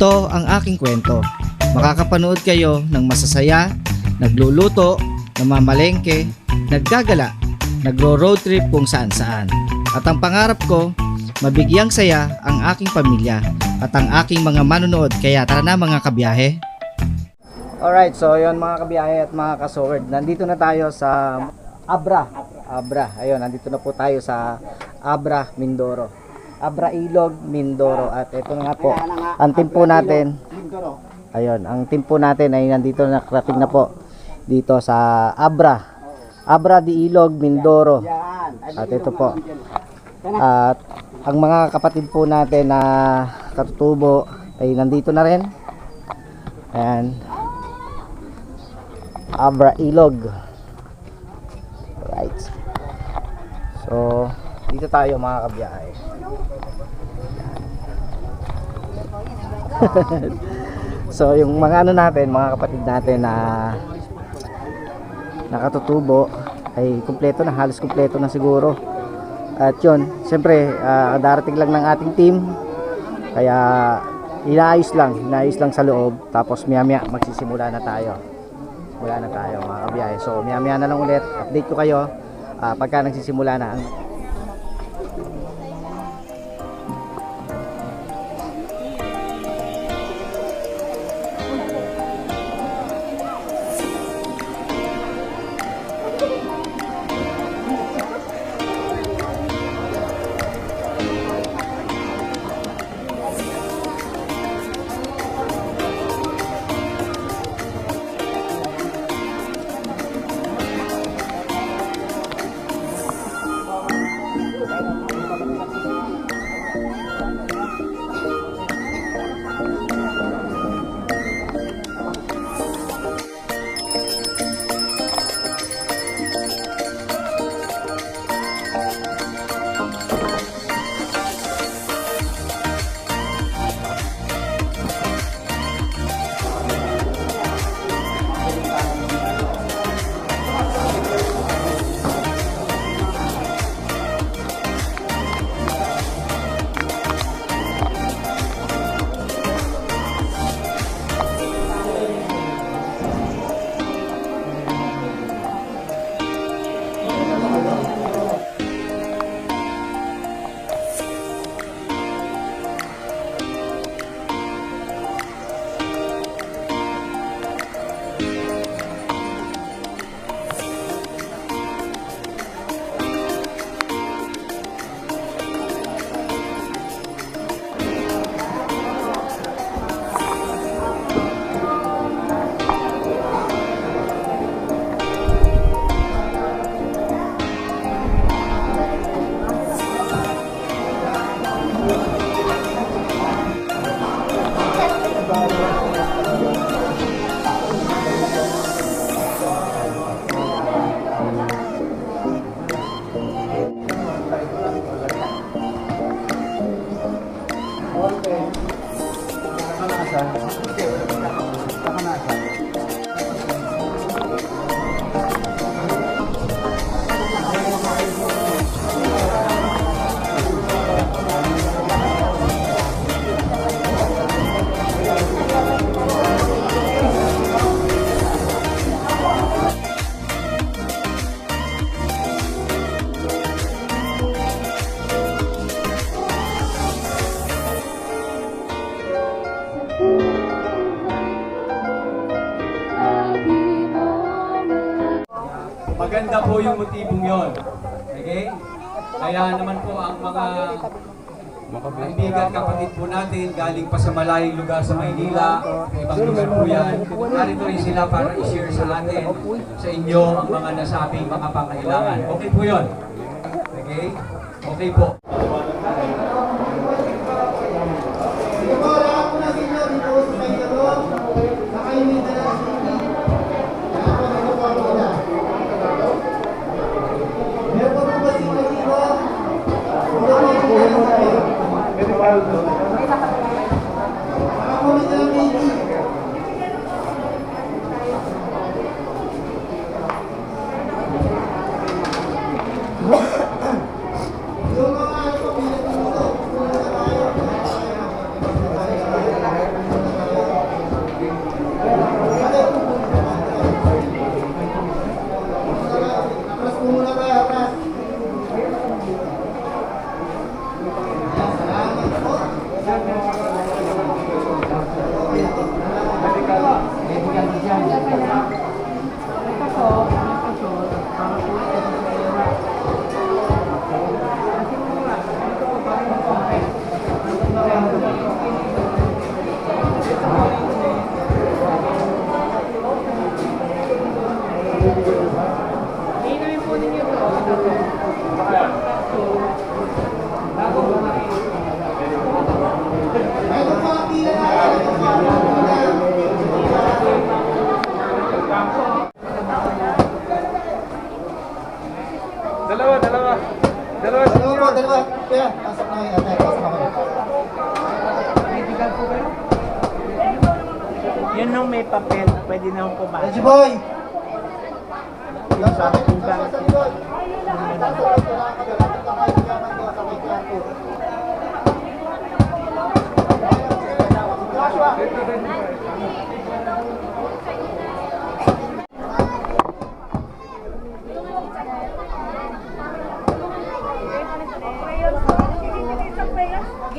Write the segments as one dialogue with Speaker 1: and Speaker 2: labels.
Speaker 1: Ito ang aking kwento. Makakapanood kayo ng masasaya, nagluluto, namamalengke, naggagala, nagro-road trip kung saan saan. At ang pangarap ko, mabigyang saya ang aking pamilya at ang aking mga manonood kaya tara na mga kabiyahe. Alright, so yon mga kabiyahe at mga kasword. Nandito na tayo sa Abra. Abra. Ayun, nandito na po tayo sa Abra, Mindoro. Abra Ilog, Mindoro. At ito na nga po, ang team po natin. Ayun, ang team po natin ay nandito na nakarating na po dito sa Abra. Abra di Ilog, Mindoro. At ito po. At ang mga kapatid po natin na katutubo ay nandito na rin. Ayan. Abra Ilog. Right. So, dito tayo mga kabiyahe. so, yung mga ano natin, mga kapatid natin na nakatutubo ay kumpleto na, halos kumpleto na siguro. At yun, siyempre, ah, darating lang ng ating team. Kaya, inaayos lang, inaayos lang sa loob. Tapos, maya-maya, magsisimula na tayo. Wala na tayo, mga kabiyahe. So, maya-maya na lang ulit. Update ko kayo ah, pagka nagsisimula na ang
Speaker 2: Maganda po yung motibong yon. Okay? Kaya naman po ang mga kaibigan, kapatid po natin, galing pa sa malayong lugar sa Maynila, ibang lugar po yan. Narito rin sila para i-share sa atin, sa inyo, ang mga nasabing mga pangailangan. Okay po yon. Okay? Okay po.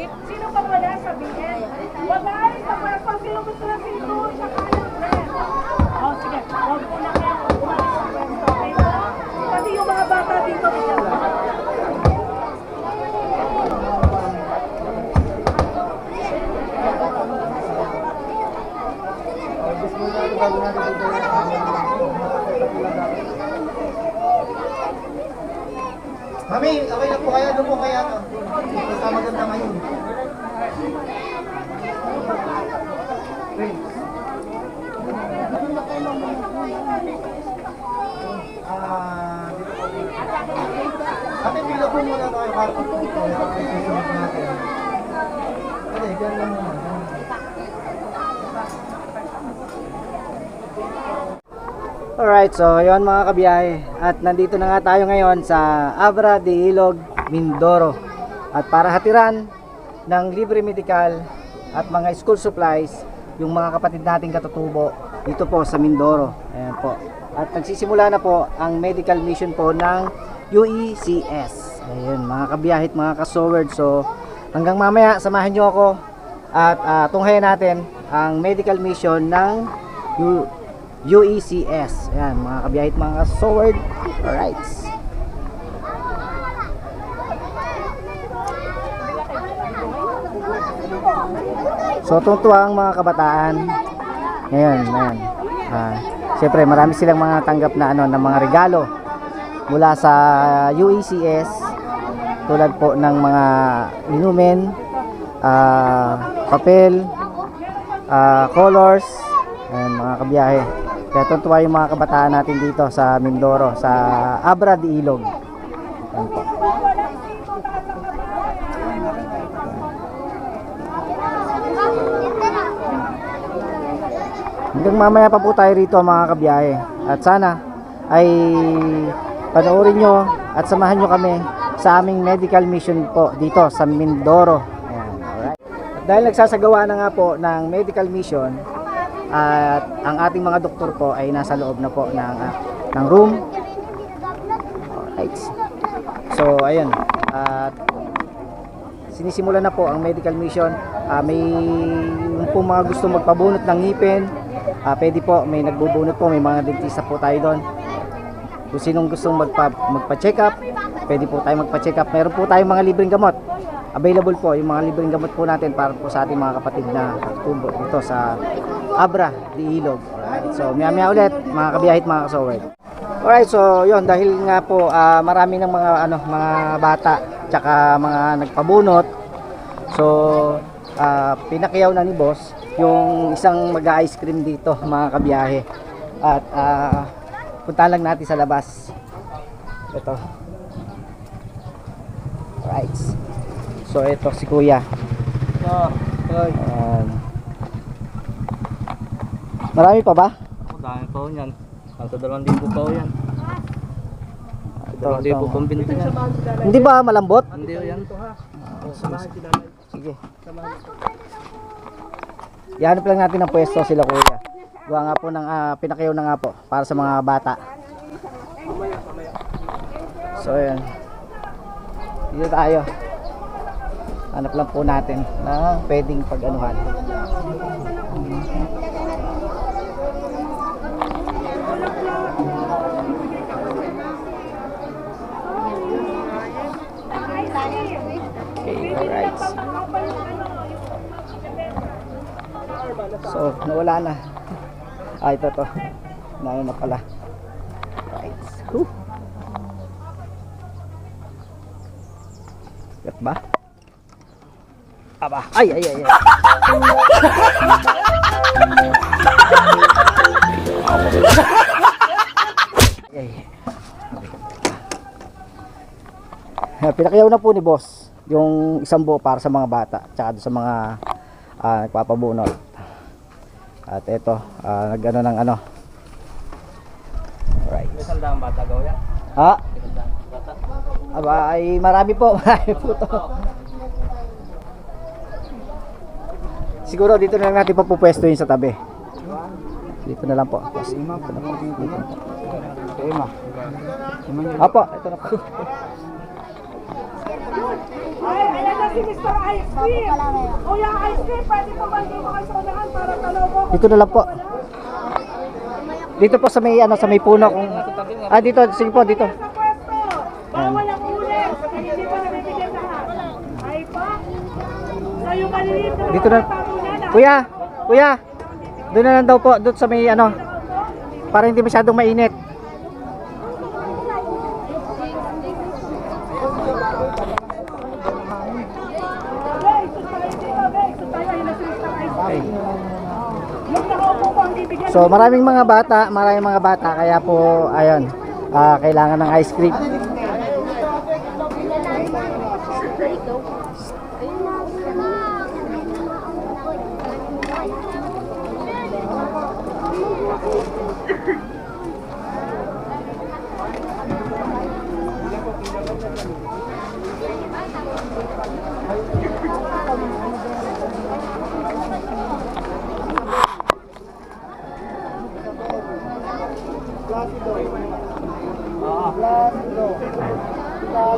Speaker 3: Sino pa wala sabihin? Wala, sa pwesto, sino gusto na sino sa kanan? Oh, sige, huwag po na kayo umalis sa pwesto. Okay? Kasi yung mga bata dito,
Speaker 4: Mami, okay na po kaya. Doon po kaya. ano? Basta maganda ngayon. Ah, po. Ate, pila po muna tayo. Para po susunod natin. Ate, dyan lang muna.
Speaker 1: Alright, so yon mga kabiyahe. At nandito na nga tayo ngayon sa Abra de Ilog, Mindoro. At para hatiran ng libre medical at mga school supplies yung mga kapatid nating katutubo dito po sa Mindoro. Ayan po. At nagsisimula na po ang medical mission po ng UECS. Ayun, mga kabiyahe at mga kasoward. So hanggang mamaya samahan nyo ako at ah, tunghayan natin ang medical mission ng U- UECS. Ayan, mga kabiyahit, mga sword. Alright. So, tungtuwa ang mga kabataan. Ngayon, ngayon. Ah, Siyempre, marami silang mga tanggap na ano, ng mga regalo mula sa UECS tulad po ng mga inumin, ah, papel, ah, colors, Ayan, mga kabiyahe. Kaya tuntua yung mga kabataan natin dito sa Mindoro, sa Abra de Ilog. Hanggang mamaya pa po tayo rito mga kabiyahe. At sana ay panoorin nyo at samahan nyo kami sa aming medical mission po dito sa Mindoro. Ayan, alright. At dahil nagsasagawa na nga po ng medical mission, at ang ating mga doktor po ay nasa loob na po ng, ah, ng room. Alright. So, ayun. At sinisimulan na po ang medical mission. Ah, may po mga gusto magpabunot ng ngipin, ah, pwede po, may nagbubunot po, may mga dentista po tayo doon. Kung sinong gustong magpa, magpa-check up, pwede po tayo magpa-check up. Meron po tayong mga libreng gamot. Available po yung mga libreng gamot po natin para po sa ating mga kapatid na tubo dito sa Abra di Ilog. Alright, so maya maya ulit mga kabiyahit mga kasoward. Alright, so yon dahil nga po ah, marami ng mga ano mga bata tsaka mga nagpabunot. So ah, pinakiyaw na ni boss yung isang mag-ice cream dito mga kabiyahe. At ah, punta lang natin sa labas. Ito. Alright. So ito si Kuya. Ayan. Marami pa ba?
Speaker 5: Dami pa yan. Nasa dalawang libo pa yan.
Speaker 1: Ito,
Speaker 5: Dalawang libo
Speaker 1: ito.
Speaker 5: pang binili yan.
Speaker 1: Hindi ba malambot?
Speaker 5: Hindi ho yan.
Speaker 1: Sige. Ihanap lang natin ng pwesto sila kuya. Gawa nga po ng ah, pinakayaw na nga po para sa mga bata. So ayan. Dito tayo. Hanap lang po natin na pwedeng pag-anuhan. Okay, alright. So, nawala na. Ah, ito to. Naano na pala. Right. Whew. Gat ba? Aba. Ay, ay, ay, ay. ay, ay. Pinakayaw na po ni boss yung isang buo para sa mga bata tsaka sa mga ah, nagpapabunot. At ito, ah, nagano ng ano. Right.
Speaker 5: Isang daang bata gaw yan.
Speaker 1: Ha? Aba, ay marami po. Marami po to. Siguro dito na lang natin papupwesto yun sa tabi. Dito na lang po. Dito na po. Dito na po. Apo, ito na po.
Speaker 3: Ay, ayan na si Mr. Ice Cream. Kuya Ice Cream, pwede po ba dito kayo sa unahan para mo?
Speaker 1: Dito na lang po. Dito po sa may ano sa may puno kung Ah dito, sige po dito.
Speaker 3: Sa pwesto. Bawal ang ulit. Hindi pa nabibigyan lahat. Ay pa. Sa yung maliliit na
Speaker 1: Dito na.
Speaker 3: na.
Speaker 1: Kuya, kuya. Doon na lang daw po, doon sa may ano para hindi masyadong mainit.
Speaker 3: Hey, sus tayo dito, hey, sus tayo. Ayun na si Mr. Ice Cream. Yung nakaupo po ang bibigyan.
Speaker 1: Maraming mga bata, maraming mga bata kaya po ayun, ah, kailangan ng ice cream.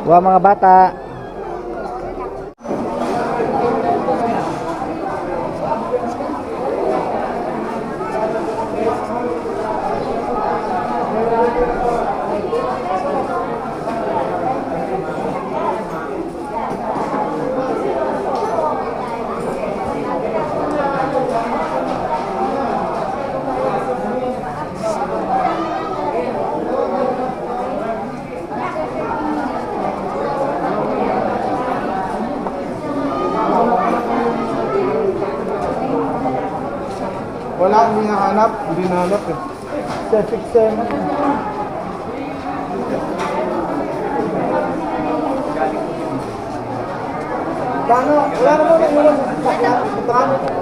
Speaker 1: Wa mga bata.
Speaker 4: Wala akong hinahanap, hindi nahanap eh. Septic center. Paano? Wala naman may ulan sa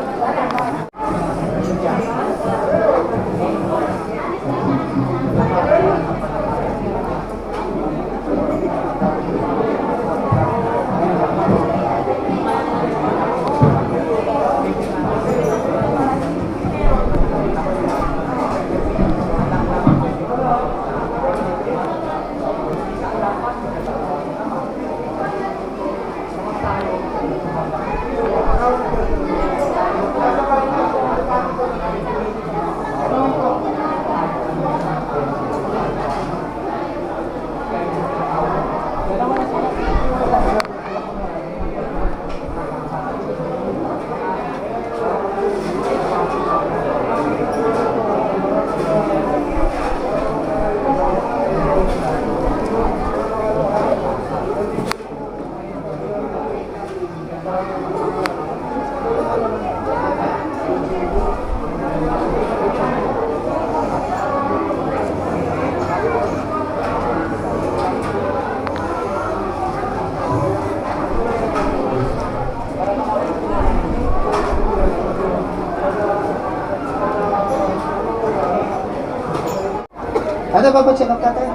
Speaker 4: sasakyan. Paano? Ate, papacheck up tatay.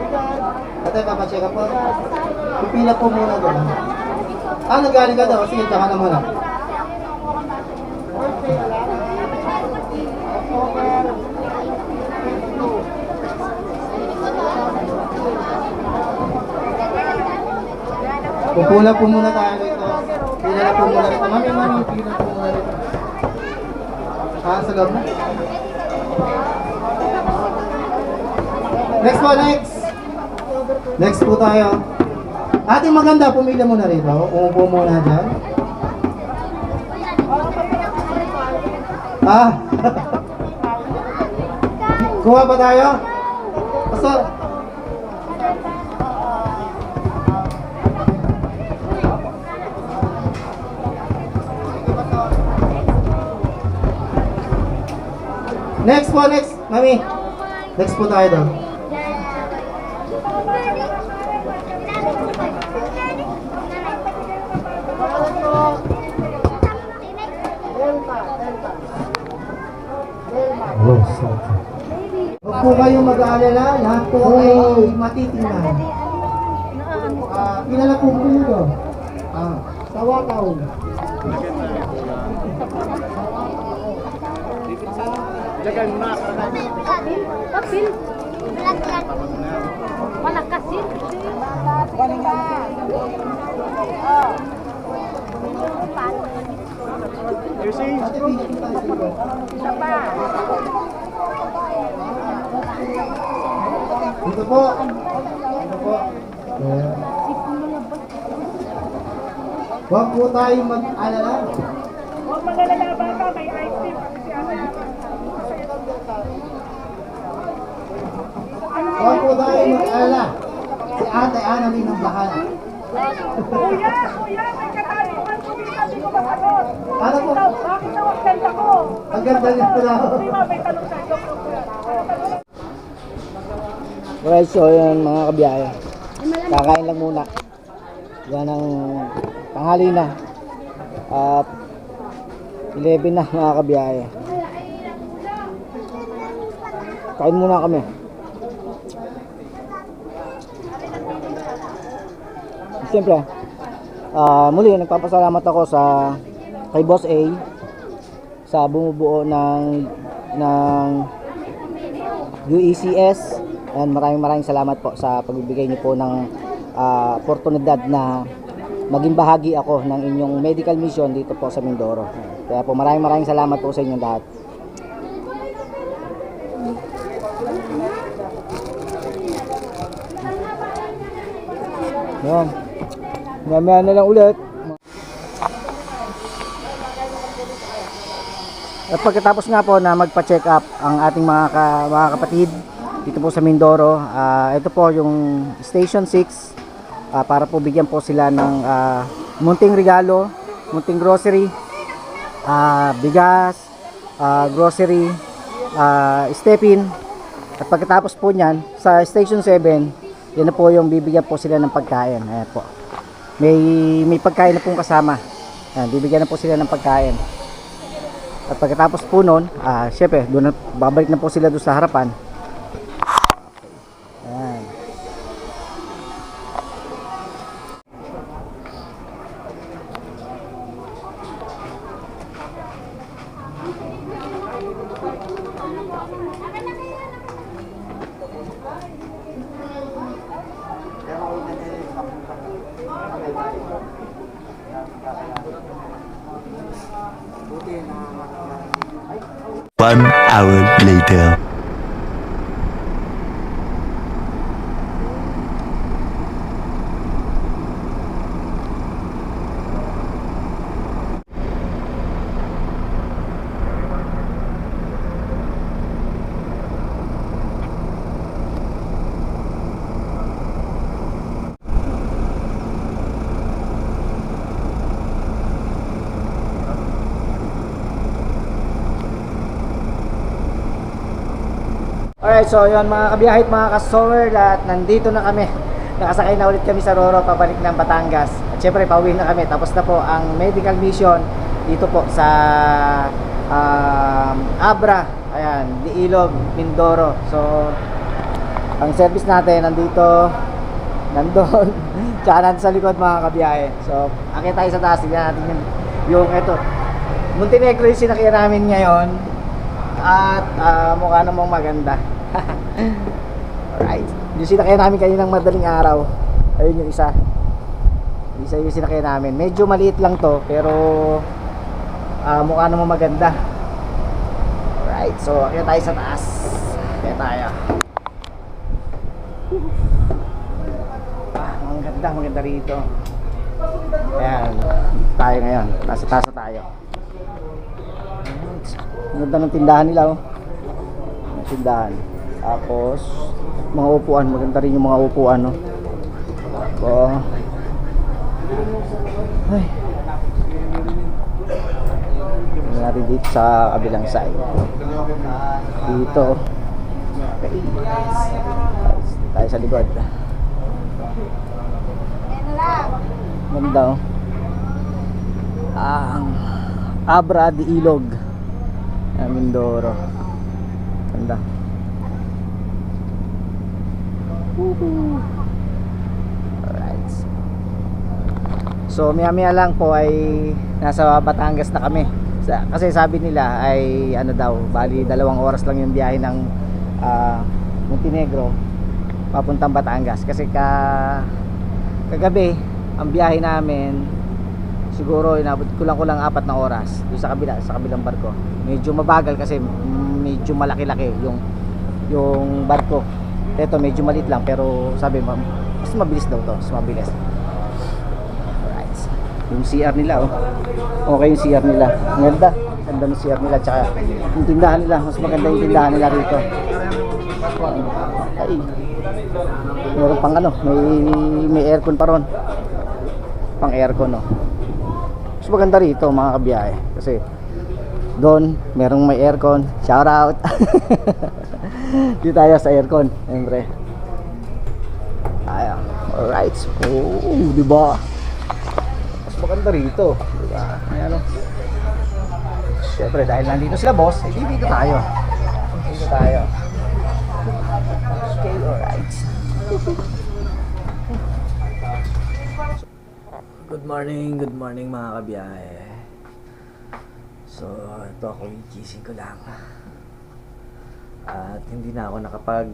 Speaker 4: Ate, papacheck up po. Pipila po muna doon. Ah, nagaling ka daw. Sige, tsaka na muna. Pupula po muna tayo dito. Pila po muna rito. Mami, mami, pila po muna rito. Ah, sa loob na. Next po, next. Next po tayo. Ate maganda, pumila muna rito. Umupo muna dyan. Ah. Kuha ba tayo? Pastor. Next po, next. Mami. Next po tayo doon. Huwag po kayong mag-aalala, lahat po ay matitingnan. Ah, kilala po po nyo. Ah, tawakaw.
Speaker 6: Kapil. Wala kasi.
Speaker 4: Ate, pili po tayo sa likod. Dito po. Dito po. Ayan. Huwag po tayo mag-alala.
Speaker 3: Huwag magalala bata, may ice cream ate.
Speaker 4: Huwag po tayo mag-alala. Si ate Annalyn ang bahala.
Speaker 3: Kuya, kuya, may katanungan ko dito, hindi ko masagot.
Speaker 4: Ano po?
Speaker 3: Bakit daw ang ganda ko?
Speaker 4: Ang ganda niya pala.
Speaker 3: Hindi mo, may tanong sa joke lang kuya.
Speaker 1: Alright, so yun mga kabiyaya. Kakain lang muna. Yan ang tanghali na. At 11 na mga kabiyaya. Kain muna kami. Siyempre, ah muli nagpapasalamat ako sa kay Boss A sa bumubuo ng ng UECS and maraming maraming salamat po sa pagbibigay niyo po ng ah, oportunidad na maging bahagi ako ng inyong medical mission dito po sa Mindoro. Kaya po maraming maraming salamat po sa inyong lahat. Yan. Mamaya na lang ulit. At pagkatapos nga po na magpa-check up ang ating mga, ka- mga kapatid dito po sa Mindoro, ah, ito po yung Station 6 ah, para po bigyan po sila ng ah, munting regalo, munting grocery, ah, bigas, ah, grocery, ah, step-in. At pagkatapos po niyan, sa Station 7, yan na po yung bibigyan po sila ng pagkain. Ayan po. May, may pagkain na pong kasama. Ayan, bibigyan na po sila ng pagkain. At pagkatapos po nun, ah, syempre, doon na, babalik na po sila doon sa harapan. Yeah. So yun mga kabiyahit, mga kasower, at nandito na kami. Nakasakay na ulit kami sa Roro, pabalik ng Batangas. At syempre, pauwi na kami. Tapos na po ang medical mission dito po sa um, Abra, ayan, Di Ilog, Mindoro. So, ang service natin nandito, nandun, tsaka sa likod mga kabiyahe. So, akit tayo sa taas, tignan natin yung, yung eto. Montenegro yung sinakyan namin ngayon at ah, mukha namang maganda. Alright. Yung sinakyan namin kaninang madaling araw. Ayun yung isa. isa yung sinakay namin. Medyo maliit lang to, pero ah, mukha naman maganda. Alright, so kaya tayo sa taas. Kaya tayo. Ah, maganda, maganda rito. Ayan, tayo ngayon. Nasa taas na tayo. Ang ganda ng tindahan nila, oh. Ang tindahan. Tapos, mga upuan. Maganda rin yung mga upuan, no. Ako. Ay. Tingnan natin dito sa kabilang side. Dito. Okay. Tayo sa likod. Ganda oh. Ang Abra de Ilog. Mindoro. Ganda. Woohoo. Alright. So maya maya lang po ay nasa Batangas na kami. Kasi sabi nila ay ano daw, bali dalawang oras lang yung biyahe ng ah, Montenegro papuntang Batangas kasi ka kagabi ang biyahe namin siguro inabot ko lang kulang apat na oras doon sa kabila sa kabilang barko medyo mabagal kasi medyo malaki-laki yung yung barko ito medyo maliit lang pero sabi ma- mas mabilis daw to mas mabilis. Alright. Yung CR nila oh. Okay yung CR nila. Ganda. Ganda ng CR nila tsaka yung tindahan nila. Mas maganda yung tindahan nila rito. Ay. Meron pang ano may may aircon pa ron. Pang aircon no mas maganda rito mga kabiyahe. Kasi doon merong may aircon. Shout out. Di tayo sa aircon siyempre tayo alright. Oh di ba? Mas maganda rito. Di ba? May ano siyempre dahil nandito sila boss eh di dito tayo. Dito tayo. Okay alright. Good morning, good morning mga kabiyahe. So, ito ako gising ko lang. At hindi na ako nakapag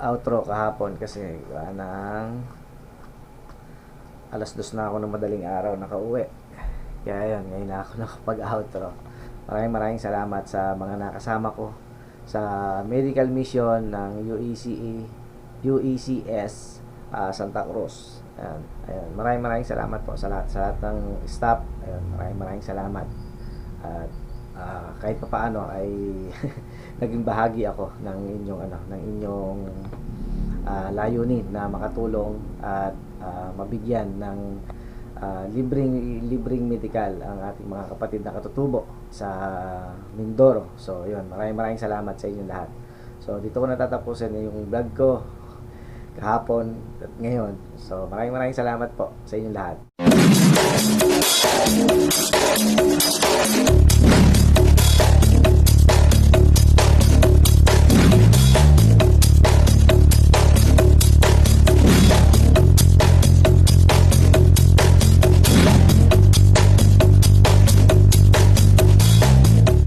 Speaker 1: outro kahapon kasi gawa ng alas dos na ako ng madaling araw nakauwi. Kaya yun, ngayon na ako nakapag outro. Maraming maraming salamat sa mga nakasama ko sa medical mission ng UECE UECS ah, Santa Cruz. Ayan, ayan. Maraming maraming salamat po sa lahat, sa lahat ng staff. Ayan, maraming maraming salamat. At ah, kahit papaano ay naging bahagi ako ng inyong ano, ng inyong ah, layunin na makatulong at ah, mabigyan ng ah, libreng libreng medical ang ating mga kapatid na katutubo sa Mindoro. So, yun, maraming maraming salamat sa inyo lahat. So, dito ko natatapusin yung vlog ko kahapon at ngayon. So, maraming maraming salamat po sa inyong lahat. Thank you.